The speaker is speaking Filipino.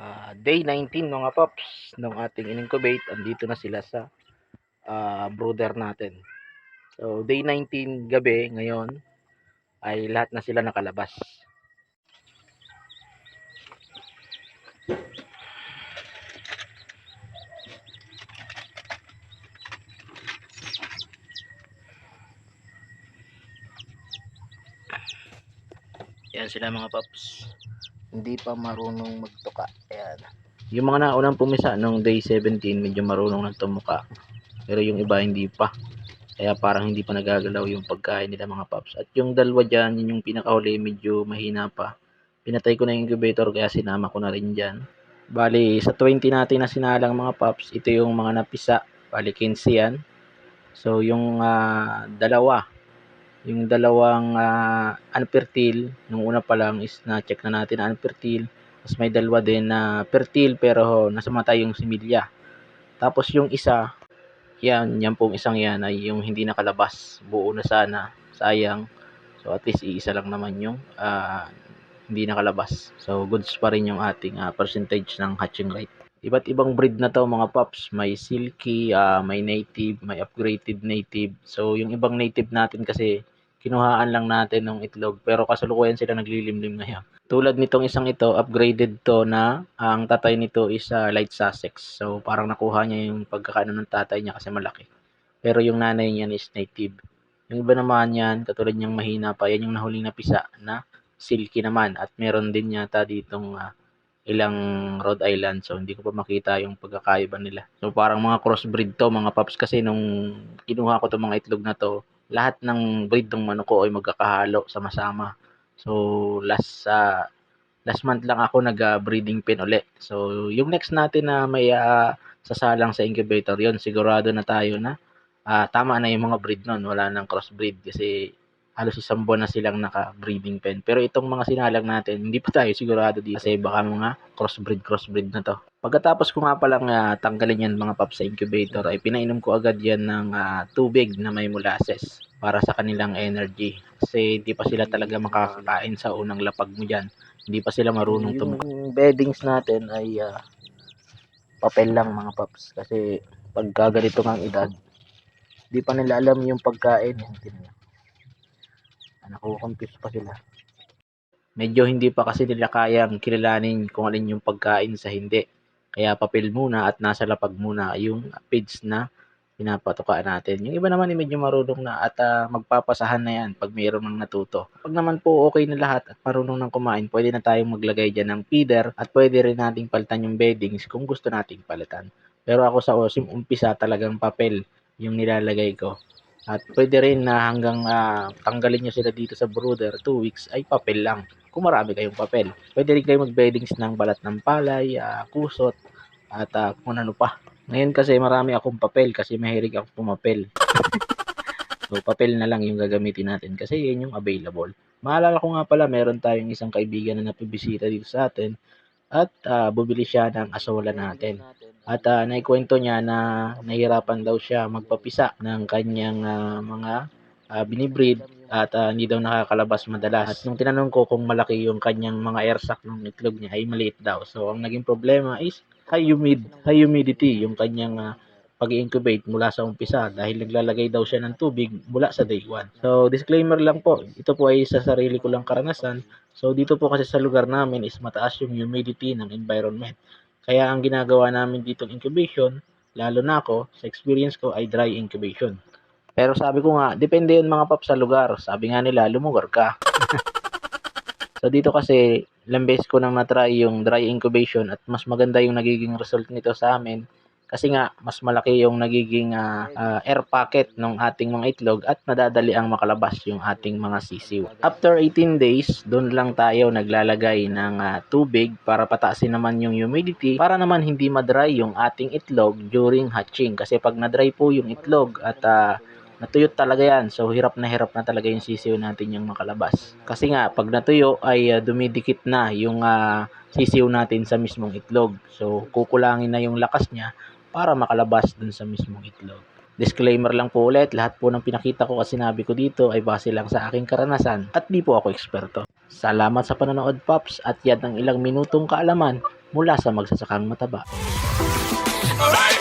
Ah, day 19 mga paps ng ating in-incubate. Andito na sila sa ah, brooder natin. So, day 19 gabi ngayon ay lahat na sila nakalabas. Yan sila mga paps. Hindi pa marunong magtuka. Ayan. Yung mga naunang pumisa nung day 17, medyo marunong nagtumuka. Pero yung iba hindi pa. Kaya parang hindi pa nagagalaw yung pagkain nila mga paps. At yung dalawa dyan, yun yung pinakahuli, medyo mahina pa. Pinatay ko na yung incubator kaya sinama ko na rin dyan. Bali, sa 20 natin na sinalang mga paps, ito yung mga napisa. Bali, 15 yan. So, yung ah, dalawa, yung dalawang uh, unfertile, nung una pa lang is na-check na natin na unfertile. Tapos may dalawa din na fertile pero nasa mata yung similya. Tapos yung isa, yan, yan pong isang yan ay yung hindi nakalabas. Buo na sana, sayang. So at least iisa lang naman yung ah, hindi nakalabas. So goods pa rin yung ating ah, percentage ng hatching rate. Iba't ibang breed na to mga paps. May silky, ah, may native, may upgraded native. So yung ibang native natin kasi kinuhaan lang natin ng itlog pero kasalukuyan sila naglilimlim ngayon. Tulad nitong isang ito, upgraded to na ang tatay nito is ah, light Sussex. So parang nakuha niya yung pagkakaano ng tatay niya kasi malaki. Pero yung nanay niya is native. Yung iba naman yan, katulad niyang mahina pa, yan yung nahuling napisa na silky naman. At meron din yata ditong ah, ilang Rhode Island. So hindi ko pa makita yung pagkakaiba nila. So parang mga crossbreed to mga paps kasi nung kinuha ko to mga itlog na to, lahat ng breed ng manok ko ay magkakahalo sama-sama. So last sa last month lang ako nag-breeding pen uli. So yung next natin na may ah, sasalang sa incubator yon sigurado na tayo na ah, tama na yung mga breed nun. Wala nang crossbreed kasi halos isang buwan na silang naka-breeding pen. Pero itong mga sinalang natin, hindi pa tayo sigurado dito kasi baka mga crossbreed crossbreed na to. Pagkatapos ko nga palang ah, tanggalin yan mga paps sa incubator ay pinainom ko agad yan ng ah, tubig na may molasses para sa kanilang energy. Kasi hindi pa sila talaga makakakain sa unang lapag mo dyan. Hindi pa sila marunong tumuka. Yung beddings natin ay ah, papel lang mga paps. Kasi pagka ganito ng edad, hindi pa nila alam yung pagkain. Tingnan. Nakukonfuse pa sila. Medyo hindi pa kasi nila kayang kilalanin kung alin yung pagkain sa hindi. Kaya papel muna at nasa lapag muna yung feeds na pinapatukaan natin. Yung iba naman ay medyo marunong na at ah, magpapasahan na yan pag mayroon ng natuto. Pag naman po okay na lahat at marunong ng kumain, pwede na tayong maglagay dyan ng feeder at pwede rin nating palitan yung beddings kung gusto nating palitan. Pero ako sa osim, umpisa talagang papel yung nilalagay ko. At pwede rin na hanggang ah, tanggalin nyo sila dito sa brooder, 2 weeks, ay papel lang. Kung marami kayong papel. Pwede rin kayo mag-beddings ng balat ng palay, ah, kusot, at ah, kung ano pa. Ngayon kasi marami akong papel kasi mahilig ako pumapel. so papel na lang yung gagamitin natin kasi yun yung available. Maalala ko nga pala meron tayong isang kaibigan na napibisita dito sa atin at ah, bumili siya ng asola natin. At ah, naikwento niya na nahirapan daw siya magpapisa ng kanyang ah, mga ah, binibreed at ah, hindi daw nakakalabas madalas. At nung tinanong ko kung malaki yung kanyang mga air sac ng itlog niya ay maliit daw. So ang naging problema is high humid, high humidity yung kanyang ah, pag-incubate mula sa umpisa dahil naglalagay daw siya ng tubig mula sa day 1. So disclaimer lang po, ito po ay sa sarili ko lang karanasan. So dito po kasi sa lugar namin is mataas yung humidity ng environment. Kaya ang ginagawa namin dito incubation, lalo na ako, sa experience ko ay dry incubation. Pero sabi ko nga, depende yun mga pap sa lugar. Sabi nga nila, lumugar ka. so dito kasi, ilang beses ko nang na-try yung dry incubation at mas maganda yung nagiging result nito sa amin. Kasi nga, mas malaki yung nagiging ah, ah, air pocket ng ating mga itlog at nadadali ang makalabas yung ating mga sisiw. After 18 days, doon lang tayo naglalagay ng ah, tubig para pataasin naman yung humidity para naman hindi madry yung ating itlog during hatching. Kasi pag na-dry po yung itlog at ah, natuyot talaga yan. So, hirap na hirap na talaga yung sisiw natin yung makalabas. Kasi nga, pag natuyo ay ah, dumidikit na yung ah, sisiw natin sa mismong itlog. So, kukulangin na yung lakas niya para makalabas dun sa mismong itlog. Disclaimer lang po ulit, lahat po ng pinakita ko at sinabi ko dito ay base lang sa aking karanasan at di po ako eksperto. Salamat sa panonood Pops at yan ang ilang minutong kaalaman mula sa magsasakang mataba. Alright!